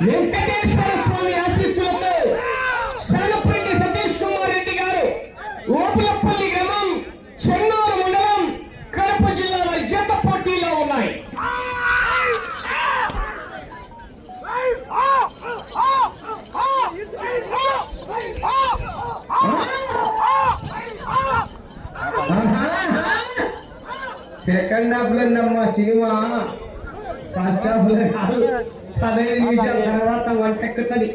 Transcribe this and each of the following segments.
వెంకటేశ్వర స్వామి ఆశీస్సులతో సనపల్లి సతీష్ కుమార్ రెడ్డి గారు ఓపులపల్లి గ్రామం చెన్నూరు మండలం కడప జిల్లాల జత పోటీలో ఉన్నాయి సెకండ్ హాఫ్లో ఉందమ్మా సినిమా ఫస్ట్ హాఫ్లో కాదు పదహైదు నిమిషాల తర్వాత వంట ఎక్కుతుంది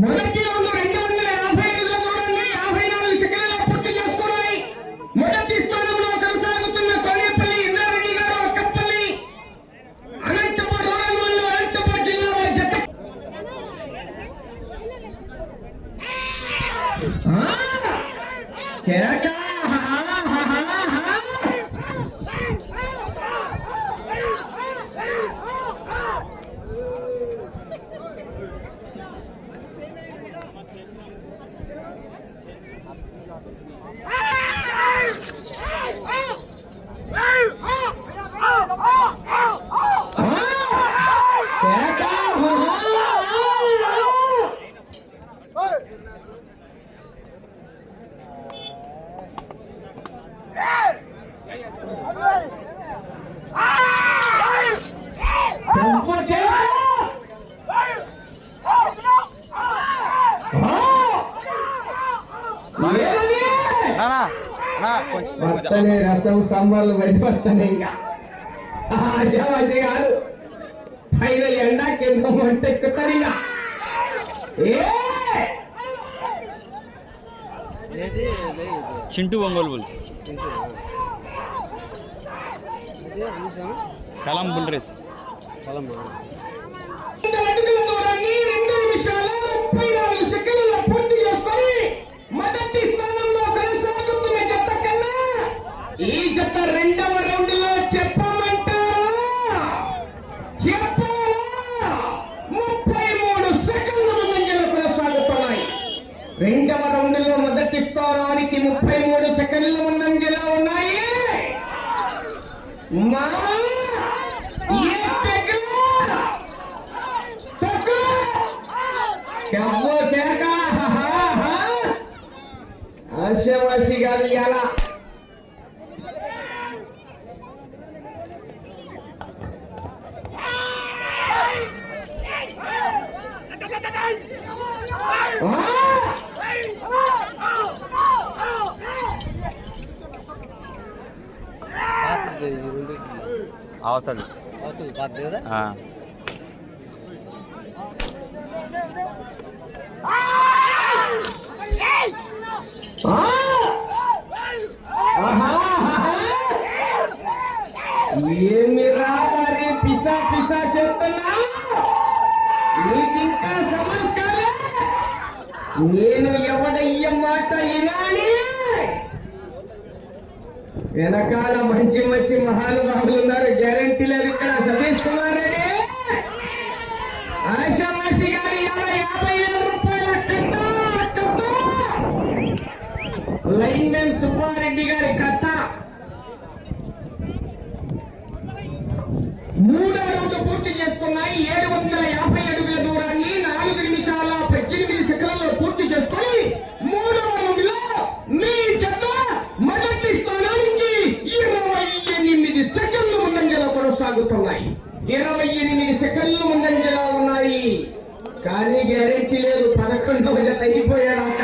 మొదటి రౌండ్ రెండు వందల యాభై ఐదులో దూరాన్ని యాభై నాలుగు సెకండ్లలో పూర్తి చేసుకున్నాయి మొదటి స్థానంలో కొనసాగుతున్న కోనేపల్లి ఇంద్రారెడ్డి గారు అక్కపల్లి అనంతపురం రూరల్ మండలం అనంతపురం జిల్లా వారి జత ఆ! కేక! హా, హా, హా, హా. కేక! హా, హా, హా. టెంపో కేక! ఆ! ఏమది? నానా వస్తనే రసం సాంబార్లు బయట వస్తానే ఇంకా. ఆశావాసి కాదు పైన ఎండ కింద మంట ఎక్కుతాడు ఇక. చింటూ ఒంగోలు బుల్స్. కలం బుల్ రేస్. కలం దూరాన్ని రెండు నిమిషాల ముప్పై నాలుగు పూర్తి చేసుకొని మొదటి కొనసాగుతున్న జత కన్నా తర్వాత రెండవ రౌండ్లో పాతది ఇది రెండు అవుతుంది అవుతుంది పాతది కదా ఆ. ఏమి నేను ఎవడయ్య మాట వినాలి? వెనకాల మంచి మంచి మహానుభావులు ఉన్నారు. గ్యారంటీ లేదు ఇక్కడ సతీష్ కుమార్ రెడ్డి. ఆశామాషి గారి యాభై వేల రూపాయల లైన్ కట్ట. సుబ్బారెడ్డి గారి కథ మూడో రౌండ్ పూర్తి చేసుకున్నాయి. ఏడు వందల యాభై అడుగుల దూరాన్ని నాలుగు నిమిషాల పద్దెనిమిది సెకండ్లలో పూర్తి చేసుకొని మూడవ రౌండ్లో మీ జత మొదటి స్థానానికి ఇరవై ఎనిమిది సెకండ్లు ముందంజలో కొనసాగుతున్నాయి ఇరవై ఎనిమిది సెకండ్లు ముందంజలో ఉన్నాయి కానీ గ్యారెంటీ కొంచెం పదకొండవ జత అయిపోయాడాక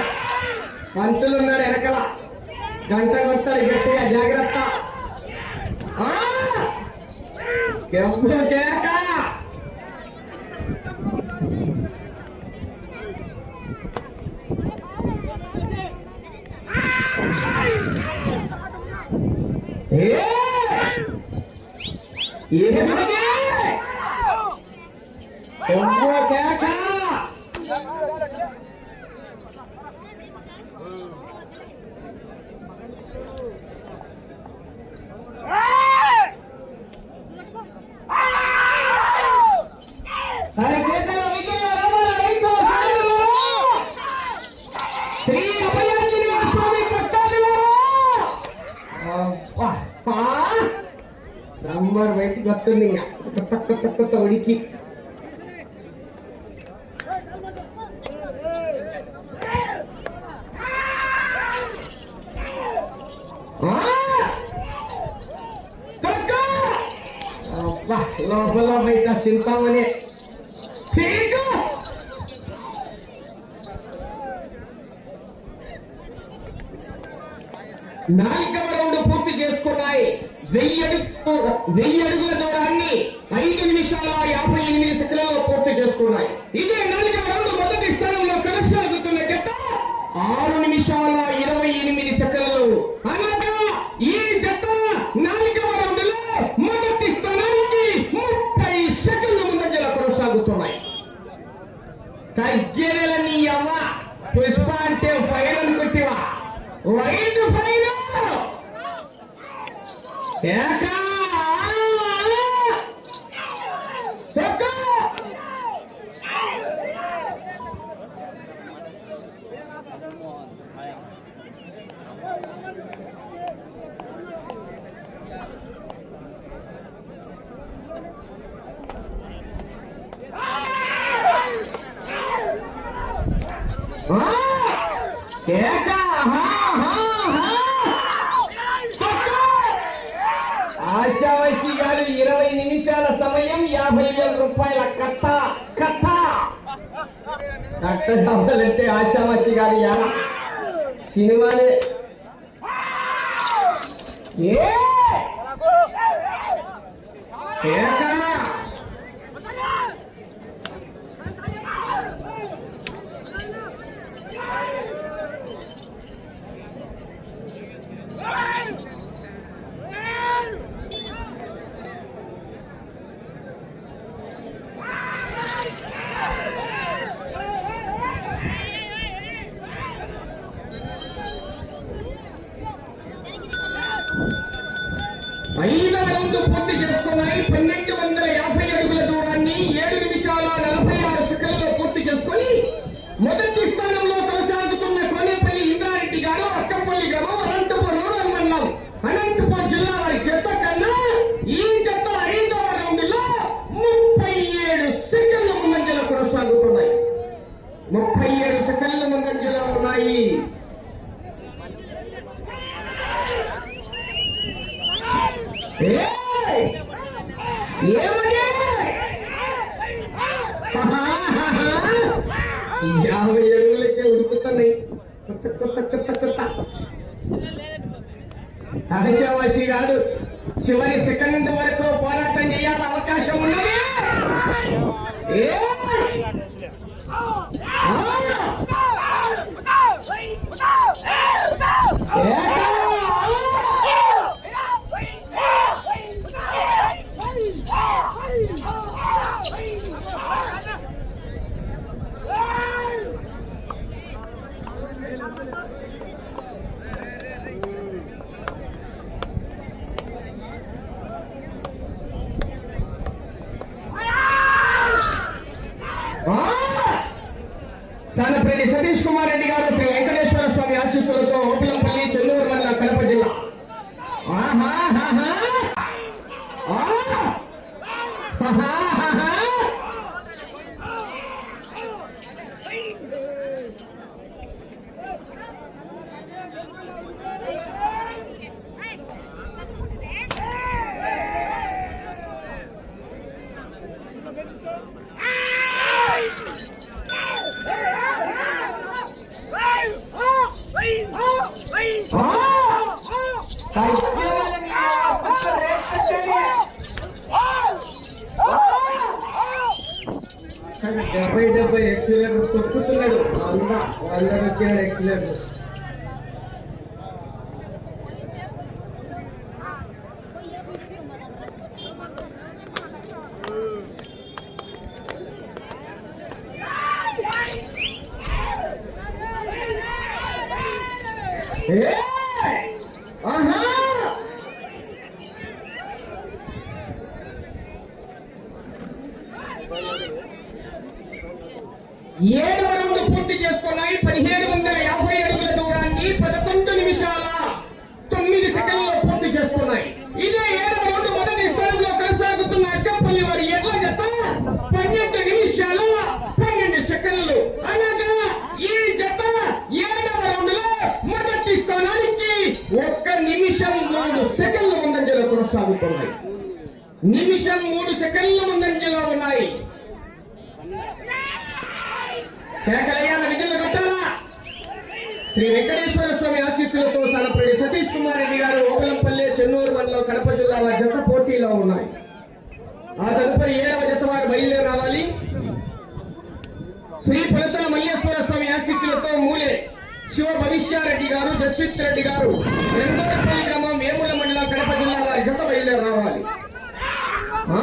పంతులు ఉన్నారు వెనకల. గంట కొట్టాలి గట్టిగా జాగ్రత్త. కెంపు కేక! ఏ! ఏమది? కొత్త కొత్త లోపల బయట చింతామని నాలుగవ రౌండ్ పూర్తి చేసుకున్నాయి. వెయ్యి అడుగు వెయ్యి అడుగుల దూరాన్ని. ఐదు నిమిషాల యాభై ఎనిమిది సెకండ్లలో పూర్తి చేసుకున్నాయి. ఇదే నాలుగవ రౌండ్ మొదటి స్థానంలో కొనసాగుతున్న జత ఆరు నిమిషాల ఇరవై ఎనిమిది సెకండ్లు. అనగా ఈ జత నాలుగవ రౌండ్లో మొదటి స్థానానికి ముప్పై సెకండ్ల ముందంజల కొనసాగుతున్నాయి. తగ్గేలని అవ్వ పుష్ప అంటే ఫైనల్ అనుకుంటేవా వైట్ ఫైనల్! ఏకా తగ్గ ఆ! కేక! హా, హా, హా! తొక్క! ఆశావశి గారు ఇరవై నిమిషాల సమయం యాభై వేల రూపాయల కట్ట కట్ట డాక్టర్ కావాలంటే ఆశావశి గారి సినిమాలే. ఏ? కేక! ఐదవ పూర్తి చేసుకున్నాయి పన్నెండు వందల యాభై అడుగుల దూరాన్ని ఏడు నిమిషాల నలభై ఆరు సెకండ్లో పూర్తి చేసుకొని మొదటి స్థానంలో కొనసాగుతున్న కోనేపల్లి ఇంద్రారెడ్డి గారు అక్కంపల్లి గ్రామం అనంతపురం రూరల్ మండలం అనంతపురం జిల్లా వారి చెత్త కన్నా ఈ జత ఐదవ రౌండ్లో ముప్పై ఏడు సెకండ్ల ముందంజల కొనసాగుతున్నాయి ముప్పై ఏడు సెకండ్ల ముందంజల ఉన్నాయి ఏయ్! ఏమని? యాభై ఏళ్ళకే ఉడుకుతున్నాయి కొత్త కొత్త కొత్త కొత్త అహశావాసి గారు చివరి సెకండ్ వరకు పోరాటం చేయాల అవకాశం ఉన్నది ఏయ్! సానపల్లి సతీష్ కుమార్ రెడ్డి గారు శ్రీ వెంకటేశ్వర స్వామి ఆశీస్సులతో ఓపిలంపల్లి చెన్నూరు మండలం కడప జిల్లా ఆహాహాహా. ఆ! ఆహాహాహా. ఆ! తగ్గియాలని ఒక్క రేట్ పెట్టండి. డెబ్బై డెబ్బై ఎక్సిలేటర్ తొక్కుతున్నాడు. వంద వంద వచ్చాడు ఏడు వరకు పూర్తి చేసుకున్నాయి పదిహేడు వందల యాభై అడుగుల దూరాన్ని పదకొండు నిమిషాల తొమ్మిది సెకండ్లో పూర్తి చేసుకున్నాయి ఇదే ఏడవ రౌండ్ మొదటి స్థానంలో కొనసాగుతున్న అక్కపల్లి వారి ఎడ్ల జత పన్నెండు నిమిషాల పన్నెండు సెకండ్లు అనగా ఈ జత ఏడవ రౌండ్లో మొదటి స్థానానికి ఒక్క నిమిషం మూడు సెకండ్ల ముందంజలో కొనసాగుతున్నాయి నిమిషం మూడు సెకండ్ల ముందంజలో ఉన్నాయి కేకలయ్యాల విధులు కట్టాలా? శ్రీ వెంకటేశ్వర స్వామి ఆశీస్సులతో సలపడి సతీష్ కుమార్ రెడ్డి గారు ఓకలంపల్లి చెన్నూరు మండలం కడప జిల్లాల జత పోటీలో ఉన్నాయి. ఆ తదుపరి ఏడవ జత వారు బయలుదేరి రావాలి. శ్రీ పులతల మల్లేశ్వర స్వామి ఆశీస్సులతో మూలే శివ భవిష్యారెడ్డి గారు జస్విత్ రెడ్డి గారు రెండోపల్లి గ్రామం వేముల మండలం కడప జిల్లా వారి జత బయలుదేరి రావాలి. ఆ!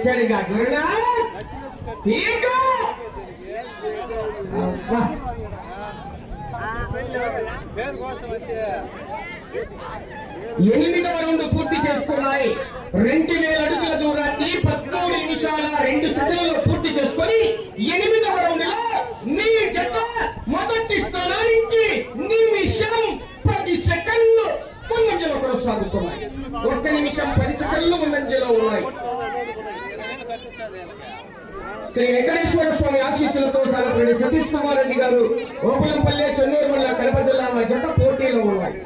కోత ఇంకా. ఇక ఎనిమిదవ రౌండ్ పూర్తి చేసుకున్నాయి. రెండు వేల అడుగుల దూరాన్ని పద్నాలుగు నిమిషాల రెండు సెకండ్లలో పూర్తి చేసుకొని ఎనిమిదవ రౌండ్లో నీ జత మొదటి స్థానానికి నిమిషం పది సెకండ్లు ముందంజలో కొనసాగుతున్నాయి. ఒక్క నిమిషం పది సెకండ్లు ముందంజలో ఉన్నాయి. శ్రీ వెంకటేశ్వర స్వామి ఆశీస్సులతో సాగపడి సతీష్ కుమార్ రెడ్డి గారు ఓపులంపల్లె చెన్నూరు మండల కడప జిల్లా మా జత పోటీలో ఉన్నాయి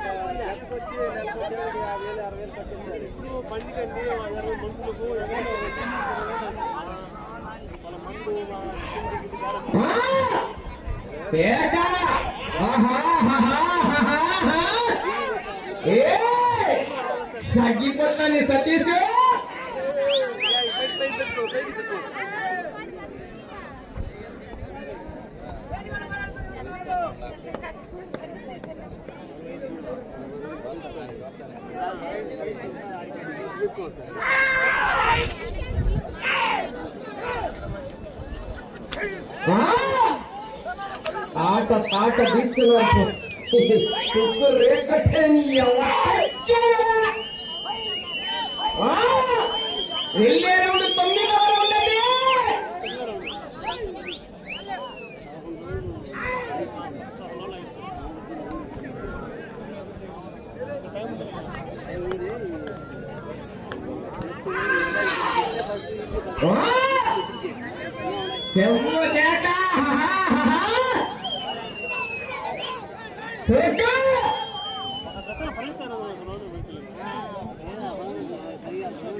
ఆ! ఏక! ఆహా, ఆహా, ఆహా, ఆహా! ఏయ్! తగ్గిపోతాని సతీష్ ఆ! ఆట తాట తీర్చున్నారు తొమ్మిది రేకట్టే నీ అవ్వ. ఆ! వెళ్ళే రౌండ్ తొమ్మిదవ రౌండ్ అది. ఆ! ఎవ్వ కేక! హహా, హహా! కేక!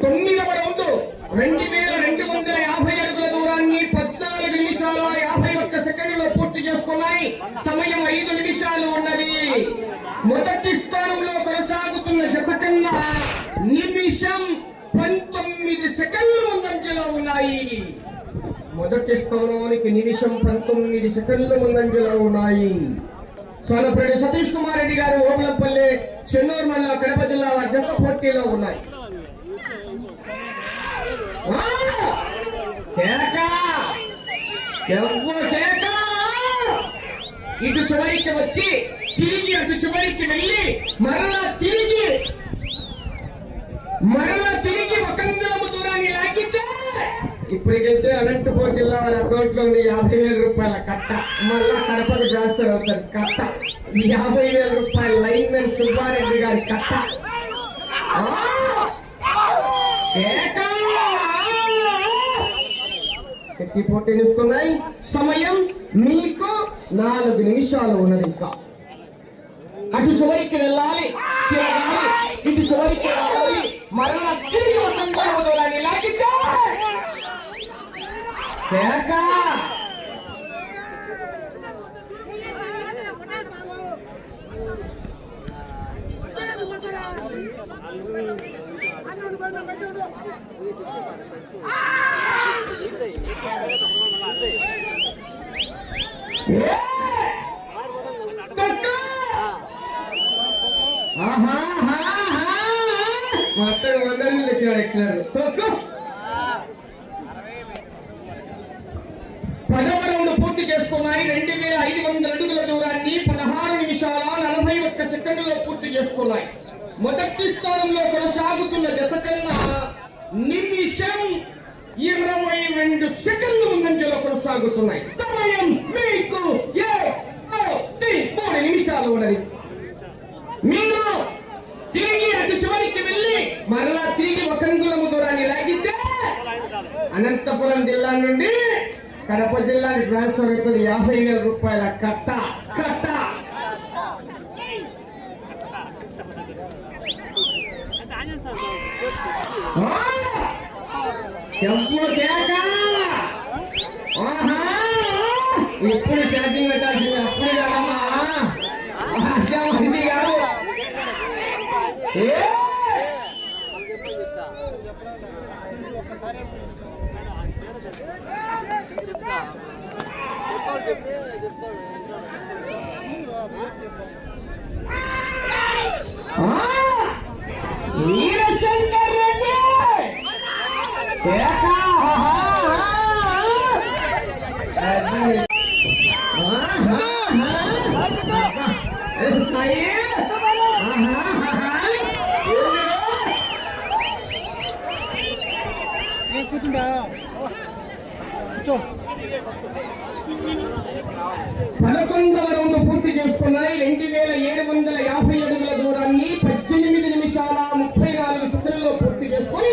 తొమ్మిదవ రౌండ్ రెండు వేల రెండు వందల యాభై అడుగుల దూరాన్ని పద్నాలుగు నిమిషాల యాభై ఒక్క సెకండ్లో పూర్తి చేసుకున్నాయి సమయం ఐదు నిమిషాలు ఉన్నది మొదటి స్థానంలో కొనసాగుతున్న శతకంగా నిమిషం పంతొమ్మిది సెకండ్లు ముందంజలో ఉన్నాయి మొదటి స్థానానికి నిమిషం పంతొమ్మిది సెకండ్లు ముందంజలో ఉన్నాయి సోనపల్లి సతీష్ కుమార్ రెడ్డి గారు ఓబులపల్లి చెన్నూరు మండలం కడప జిల్లా వారి జత పోటీలో ఉన్నాయి. ఇటు చివరికి వచ్చి తిరిగి అటు చివరికి వెళ్ళి మరలా తిరిగి మరలా ఇప్పటికైతే అనంతపూర్ జిల్లా వారి అకౌంట్లో ఉన్న యాభై వేల రూపాయల కట్ట మళ్ళా కడపకు ట్రాన్స్ఫర్ అవుతారు కట్ట ఈ యాభై వేల రూపాయల లైన్ మెన్ సుబ్బారెడ్డి గారి కట్ట ఆ! కేక! ఎట్టి సమయం మీకు నాలుగు నిమిషాలు ఉన్నది ఇంకా అటు చివరికి వెళ్ళాలి ఇటు చివరికి వెళ్ళాలి మరలా తిరిగి వసంతాలు దూరాన్ని లాగితే మొత్తం వందలు లెక్కినాడు ఎక్కినాడు. పూర్తి చేసుకున్నాయి. రెండు వేల ఐదు వందల అడుగుల దూరాన్ని పదహారు నిమిషాల నలభై ఒక్క సెకండ్లో పూర్తి చేసుకున్నాయి. మొదటి స్థానంలో కొనసాగుతున్న జత కన్నా నిమిషం ఇరవై రెండు సెకండ్లు ముందంజలో కొనసాగుతున్నాయి. సమయం మీకు మూడు నిమిషాలు ఉన్నది. మీరు తిరిగి అటు చివరికి వెళ్ళి మరలా తిరిగి ఒక అంగుళము దూరాన్ని లాగితే అనంతపురం జిల్లా నుండి కడప జిల్లాకి ట్రాన్స్ఫర్ అవుతుంది. యాభై వేల రూపాయల కట్ట కట్ట. ఆ! ఆ! వీరశంకర్ రెడ్డి పదకొండవ రౌండ్ పూర్తి చేసుకున్నాయి. రెండు వేల ఏడు వందల యాభై అడుగుల దూరాన్ని పద్దెనిమిది నిమిషాల ముప్పై నాలుగు సెకండ్లలో పూర్తి చేసుకొని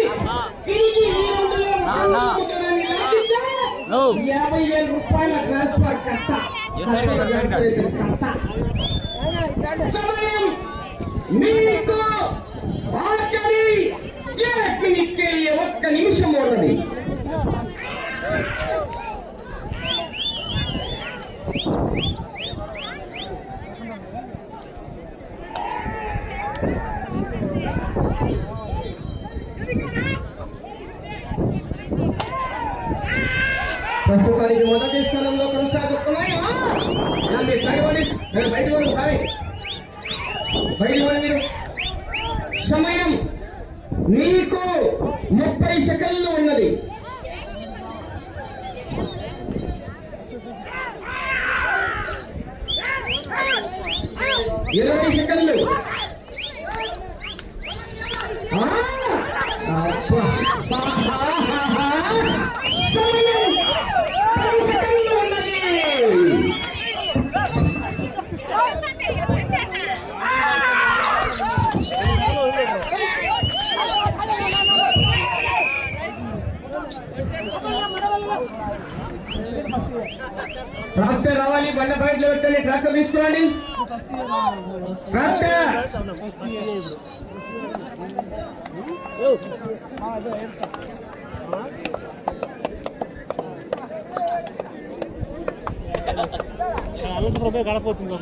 తిరిగి ఈ రౌండ్లో. యాభై వేల రూపాయల ట్రాన్స్ఫర్ కట్ట సమయం మీకు ఆఖరి. ఒక్క నిమిషం ఉన్నది ప్రస్తుతానికి మొదటి స్థానంలో కొనసాగుతున్నాయి ఆ! ఇలా మీరు సరిపడి మీరు బయటకు పోండి సారీ మొదటి పోండి మీరు. సమయం నీకు ముప్పై సెకండ్లు ఉన్నది. ఇరవై సెకండ్లు. ట్రాక్టర్ రావాలి బండ బయటలో పెట్టండి ట్రాక్టర్ తీసుకోండి ట్రాక్టర్ అనంతపురం పోయి గడప వచ్చింది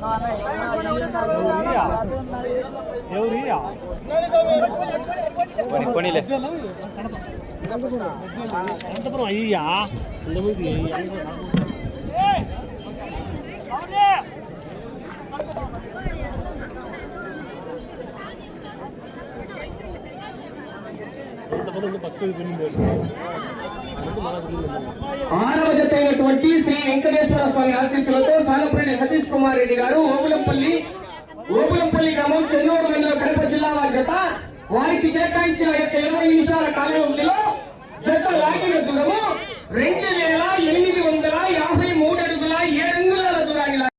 మళ్ళా వచ్చింది ఎవరియా కొని కొనిలే అనంతపురం అయ్యా ఇంతమంది అనంతపురం పసుపు కొనింది మన ఆరవ జత అయినటువంటి శ్రీ వెంకటేశ్వర స్వామి ఆశీస్సులతో సాలపల్లి సతీష్ కుమార్ రెడ్డి గారు ఓబులంపల్లి ఓబులంపల్లి గ్రామం చెన్నూరు మండలం కడప జిల్లా వారి జత వారికి కేటాయించిన యొక్క ఇరవై నిమిషాల కాలంలో జత లాగిన దూరము రెండు వేల ఎనిమిది వందల యాభై మూడు అడుగుల ఏడు అంగుళాల దూరాన్ని